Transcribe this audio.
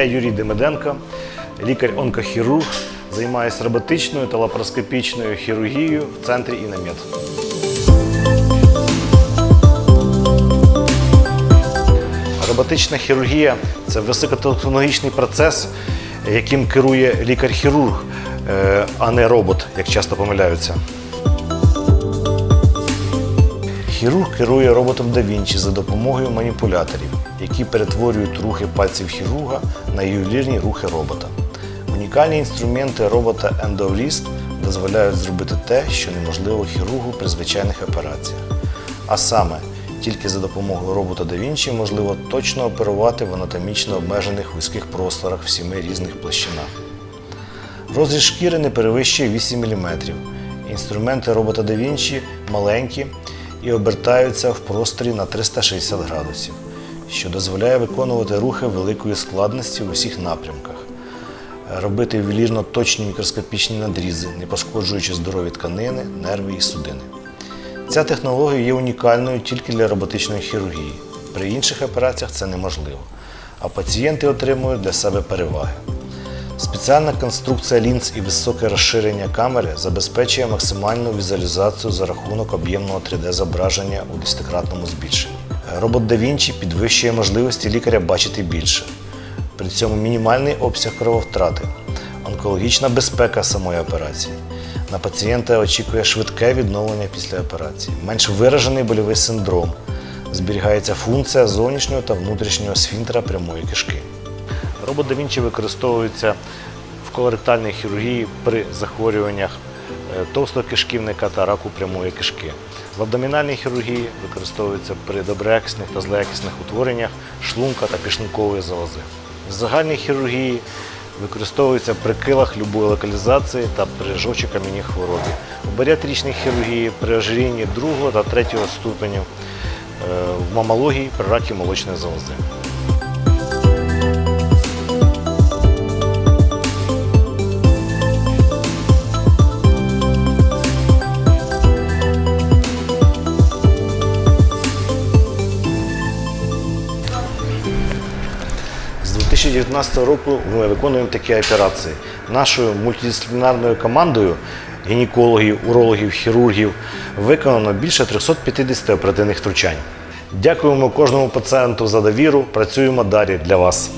Я Юрій Демиденко, лікар-онкохірург, займаюся роботичною та лапароскопічною хірургією в центрі «Іномед». Роботична хірургія це високотехнологічний процес, яким керує лікар-хірург, е, а не робот, як часто помиляються. Хірург керує роботом Da Vinci за допомогою маніпуляторів, які перетворюють рухи пальців хірурга на ювелірні рухи робота. Унікальні інструменти робота Endovlist дозволяють зробити те, що неможливо хірургу при звичайних операціях. А саме, тільки за допомогою робота Da Vinci можливо точно оперувати в анатомічно обмежених вузьких просторах в сіми різних площинах. Розріз шкіри не перевищує 8 мм. Інструменти робота Da Vinci маленькі і обертаються в просторі на 360 градусів, що дозволяє виконувати рухи великої складності в усіх напрямках, робити ювелірно точні мікроскопічні надрізи, не пошкоджуючи здорові тканини, нерви і судини. Ця технологія є унікальною тільки для роботичної хірургії. При інших операціях це неможливо, а пацієнти отримують для себе переваги. Спеціальна конструкція лінз і високе розширення камери забезпечує максимальну візуалізацію за рахунок об'ємного 3D-зображення у десятикратному збільшенні. Робот Da підвищує можливості лікаря бачити більше. При цьому мінімальний обсяг крововтрати, онкологічна безпека самої операції. На пацієнта очікує швидке відновлення після операції, менш виражений больовий синдром, зберігається функція зовнішнього та внутрішнього сфінктера прямої кишки. Робот Da Vinci використовується в колоректальній хірургії при захворюваннях е, товстого кишківника та раку прямої кишки. В абдомінальній хірургії використовується при доброякісних та злоякісних утвореннях шлунка та кишникової залози. В загальній хірургії використовується при килах любої локалізації та при жовчокам'яній хворобі. У баріатричній хірургії при ожирінні другого та третього ступенів, е, в мамології при ракі молочної залози. 2019 року ми виконуємо такі операції. Нашою мультидисциплінарною командою гінекологів, урологів, хірургів виконано більше 350 оперативних втручань. Дякуємо кожному пацієнту за довіру. Працюємо далі для вас.